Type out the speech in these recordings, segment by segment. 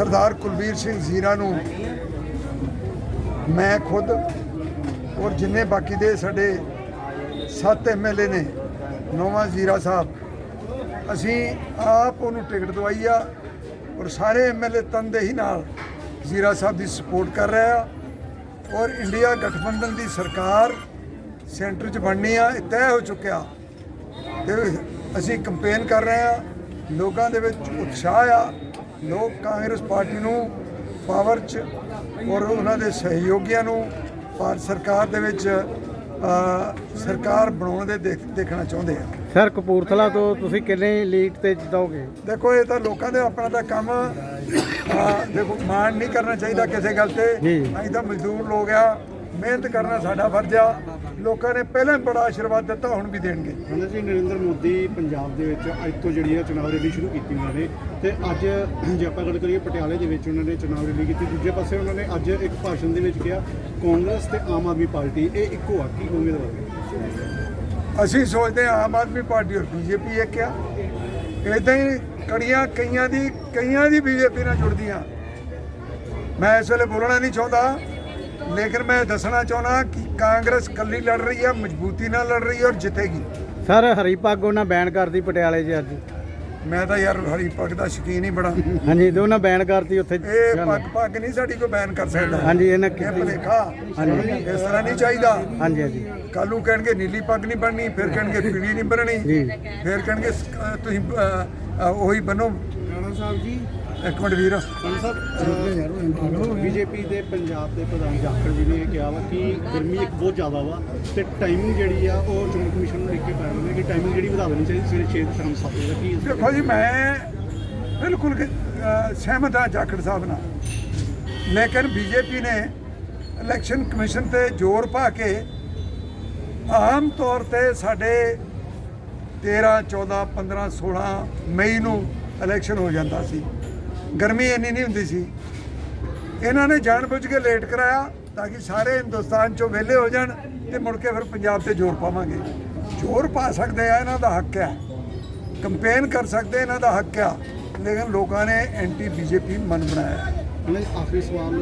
ਸਰਦਾਰ ਕੁਲਬੀਰ ਸਿੰਘ ਜ਼ੀਰਾ ਨੂੰ ਮੈਂ ਖੁਦ ਔਰ ਜਿੰਨੇ ਬਾਕੀ ਦੇ ਸਾਡੇ ਸੱਤ ਐਮਐਲਏ ਨੇ, ਨੌਵਾਂ ਜ਼ੀਰਾ ਸਾਹਿਬ, ਅਸੀਂ ਆਪ ਉਹਨੂੰ ਟਿਕਟ ਦਵਾਈ ਆ ਔਰ ਸਾਰੇ ਐਮਐਲਏ ਤਨਦੇਹੀ ਨਾਲ ਜ਼ੀਰਾ ਸਾਹਿਬ ਦੀ ਸਪੋਰਟ ਕਰ ਰਹੇ ਆ ਔਰ ਇੰਡੀਆ ਗਠਬੰਧਨ ਦੀ ਸਰਕਾਰ ਸੈਂਟਰ 'ਚ ਬਣਨੀ ਆ, ਇਹ ਤੈਅ ਹੋ ਚੁੱਕਿਆ ਤੇ ਅਸੀਂ ਕੰਪੇਨ ਕਰ ਰਹੇ ਆ, ਲੋਕਾਂ ਦੇ ਵਿੱਚ ਉਤਸ਼ਾਹ ਆ ਲੋਕ ਕਾਂਗਰਸ ਪਾਰਟੀ ਨੂੰ ਪਾਵਰ 'ਚ ਔਰ ਉਹਨਾਂ ਦੇ ਸਹਿਯੋਗੀਆਂ ਨੂੰ ਭਾਰਤ ਸਰਕਾਰ ਦੇ ਵਿੱਚ ਸਰਕਾਰ ਬਣਾਉਣ ਦੇ ਦੇਖ- ਦੇਖਣਾ ਚਾਹੁੰਦੇ ਆ। ਸਰ ਕਪੂਰਥਲਾ ਤੋਂ ਤੁਸੀਂ ਕਿੰਨੇ ਲੀਡ ਤੇ ਜਿਤਾਓਗੇ ਦੇਖੋ ਇਹ ਤਾਂ ਲੋਕਾਂ ਦੇ ਆਪਣਾ ਤਾਂ ਕੰਮ ਆ, ਦੇਖੋ ਮਾਣ ਨਹੀਂ ਕਰਨਾ ਚਾਹੀਦਾ ਕਿਸੇ ਗੱਲ ਤੇ। ਅਸੀਂ ਤਾਂ ਮਜ਼ਦੂਰ ਲੋਕ ਆ। ਮਿਹਨਤ ਕਰਨਾ ਸਾਡਾ ਫਰਜ਼ ਆ। ਲੋਕਾਂ ਨੇ ਪਹਿਲਾਂ ਹੀ ਬੜਾ ਆਸ਼ੀਰਵਾਦ ਦਿੱਤਾ ਹੁਣ ਵੀ ਦੇਣਗੇ। ਕਹਿੰਦੇ ਜੀ ਨਰਿੰਦਰ ਮੋਦੀ ਪੰਜਾਬ ਦੇ ਵਿੱਚ ਅੱਜ ਤੋਂ ਜਿਹੜੀ ਹੈ ਚੁਣਾਵ ਰੈਲੀ ਸ਼ੁਰੂ ਕੀਤੀ ਉਹਨਾਂ ਨੇ ਤੇ ਅੱਜ ਜੇ ਆਪਾਂ ਗੱਲ ਕਰੀਏ ਪਟਿਆਲੇ ਦੇ ਵਿੱਚ ਉਹਨਾਂ ਨੇ ਚੁਣਾਵ ਰੈਲੀ ਕੀਤੀ। ਦੂਜੇ ਪਾਸੇ ਉਹਨਾਂ ਨੇ ਅੱਜ ਇੱਕ ਭਾਸ਼ਣ ਦੇ ਵਿੱਚ ਕਿਹਾ ਕਾਂਗਰਸ ਤੇ ਆਮ ਆਦਮੀ ਪਾਰਟੀ ਇਹ ਇੱਕੋ ਆ ਕੀ ਉਮੀਦਵਾਰ ਅਸੀਂ ਸੋਚਦੇ ਹਾਂ ਆਮ ਆਦਮੀ ਪਾਰਟੀ ਔਰ ਬੀਜੇਪੀ ਇੱਕ ਆ। ਇਦਾਂ ਹੀ ਕੜੀਆਂ ਕਈਆਂ ਦੀ ਕਈਆਂ ਦੀ ਬੀਜੇਪੀ ਨਾਲ ਜੁੜਦੀਆਂ। ਮੈਂ ਇਸ ਵੇਲੇ ਬੋਲਣਾ ਨਹੀਂ ਚਾਹੁੰਦਾ। ਲੇਕਿਨ ਮੈਂ ਦੱਸਣਾ ਚਾਹੁੰਦਾ ਕਿ ਕਾਂਗਰਸ ਕੱਲੀ ਲੜ ਰਹੀ ਹੈ ਮਜ਼ਬੂਤੀ ਨਾਲ ਲੜ ਰਹੀ ਹੈ ਔਰ ਜਿੱਤੇਗੀ। ਸਰ ਹਰੀ ਪੱਗ ਉਹਨਾਂ ਬੈਨ ਕਰਤੀ ਪਟਿਆਲੇ 'ਚ ਅੱਜ। ਮੈਂ ਤਾਂ ਯਾਰ ਹਰੀ ਪੱਗ ਦਾ ਸ਼ੌਕੀਨ ਹੀ ਬੜਾ। ਹਾਂਜੀ ਤੇ ਉਹਨਾਂ ਬੈਨ ਕਰਤੀ ਉੱਥੇ। ਇਹ ਪੱਗ ਪੱਗ ਨਹੀਂ ਸਾਡੀ ਕੋਈ ਬੈਨ ਕਰ ਸਕਦਾ। ਹਾਂਜੀ ਇਹਨਾਂ ਇਹ ਕੀਤੀ। ਭਲੇਖਾ। ਹਾਂਜੀ। ਇਸ ਤਰ੍ਹਾਂ ਨਹੀਂ ਚਾਹੀਦਾ। ਹਾਂਜੀ ਹਾਂਜੀ। ਕੱਲੂ ਕਹਿਣਗੇ ਨੀਲੀ ਪੱਗ ਨਹੀਂ ਬਣਨੀ ਫਿਰ ਕਹਿਣਗੇ ਪੀਲੀ ਨਹੀਂ ਬਣਨੀ ਜੀ। ਫਿਰ ਕਹਿਣਗੇ ਤੁਸੀਂ ਉਹੀ ਬਣੋ ਰਾਣਾ ਸਾਹਿਬ ਜੀ। ਇੱਕ ਮਿੰਟ ਵੀਰ। ਰਾਣਾ ਸਾਹਿਬ ਬੀਜੇਪੀ ਦੇ ਪੰਜਾਬ ਦੇ ਪ੍ਰਧਾਨ ਜਾਖੜ ਜੀ ਨੇ ਇਹ ਕਿਹਾ ਵਾ ਕਿ ਗਰਮੀ ਇੱਕ ਬਹੁਤ ਜ਼ਿਆਦਾ ਵਾ ਤੇ ਟਾਈਮਿੰਗ ਜਿਹੜੀ ਆ ਉਹ ਚੋਣ ਕਮਿਸ਼ਨ ਨੂੰ ਲਿਖ ਕੇ ਪਾਇਆ ਉਹਨੇ ਕਿ ਟਾਈਮਿੰਗ ਜਿਹੜੀ ਵਧਾ ਦੇਣੀ ਚਾਹੀਦੀ ਸਵੇਰੇ 6 ਤੋਂ ਸ਼ਾਮ 7 ਵਜੇ ਤੱਕ ਕੀ ਦੇਖੋ ਜੀ, ਮੈਂ ਬਿਲਕੁਲ ਸਹਿਮਤ ਹਾਂ ਜਾਖੜ ਸਾਹਿਬ ਨਾਲ। ਲੇਕਿਨ ਬੀਜੇਪੀ ਨੇ ਇਲੈਕਸ਼ਨ ਕਮਿਸ਼ਨ ਤੇ ਜ਼ੋਰ ਪਾ ਕੇ ਆਮ ਤੌਰ ਤੇ ਸਾਡੇ 13 14 15 16 ਮਈ ਨੂੰ ਇਲੈਕਸ਼ਨ ਹੋ ਜਾਂਦਾ ਸੀ। ਗਰਮੀ ਇੰਨੀ ਨਹੀਂ ਹੁੰਦੀ ਸੀ। ਇਹਨਾਂ ਨੇ ਜਾਣਬੁੱਝ ਕੇ ਲੇਟ ਕਰਾਇਆ ਤਾਂ ਕਿ ਸਾਰੇ ਹਿੰਦੁਸਤਾਨ ਚੋਂ ਵਿਹਲੇ ਹੋ ਜਾਣ ਤੇ ਮੁੜ ਕੇ ਫਿਰ ਪੰਜਾਬ ਤੇ ਜ਼ੋਰ ਪਾਵਾਂਗੇ। ਜ਼ੋਰ ਪਾ ਸਕਦੇ ਆ ਇਹਨਾਂ ਦਾ ਹੱਕ ਹੈ ਕੰਪੇਨ ਕਰ ਸਕਦੇ ਇਹਨਾਂ ਦਾ ਹੱਕ ਆ। ਲੇਕਿਨ ਲੋਕਾਂ ਨੇ ਐਂਟੀ ਬੀਜੇਪੀ ਮਨ ਬਣਾਇਆ। ਉਹਨਾਂ ਆਖਰੀ ਸਵਾਲ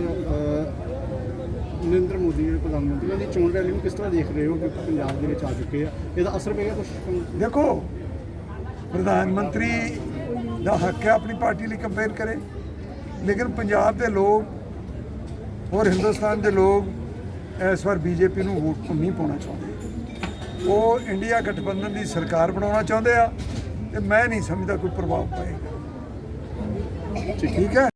ਨਰਿੰਦਰ ਮੋਦੀ ਜਿਹੜੇ ਪ੍ਰਧਾਨ ਮੰਤਰੀ ਦੀ ਚੋਣ ਰੈਲੀ ਨੂੰ ਕਿਸ ਤਰ੍ਹਾਂ ਦੇਖ ਰਹੇ ਹੋ? ਕਿ ਪੰਜਾਬ ਦੇ ਵਿੱਚ ਆ ਚੁੱਕੇ ਆ। ਇਹਦਾ ਅਸਰ ਪਏਗਾ ਕੁਝ ਦੇਖੋ ਪ੍ਰਧਾਨ ਮੰਤਰੀ ਦਾ ਹੱਕ ਹੈ ਆਪਣੀ ਪਾਰਟੀ ਲਈ ਕੰਪੇਨ ਕਰੇ। ਲੇਕਿਨ ਪੰਜਾਬ ਦੇ ਲੋਕ ਔਰ ਹਿੰਦੁਸਤਾਨ ਦੇ ਲੋਕ ਇਸ ਵਾਰ ਬੀਜੇਪੀ ਨੂੰ ਵੋਟ ਨਹੀਂ ਪਾਉਣਾ ਚਾਹੁੰਦੇ। ਉਹ ਇੰਡੀਆ ਗਠਬੰਧਨ ਦੀ ਸਰਕਾਰ ਬਣਾਉਣਾ ਚਾਹੁੰਦੇ ਆ ਤੇ ਮੈਂ ਨਹੀਂ ਸਮਝਦਾ ਕੋਈ ਪ੍ਰਭਾਵ ਪਏਗਾ। ਠੀਕ ਹੈ?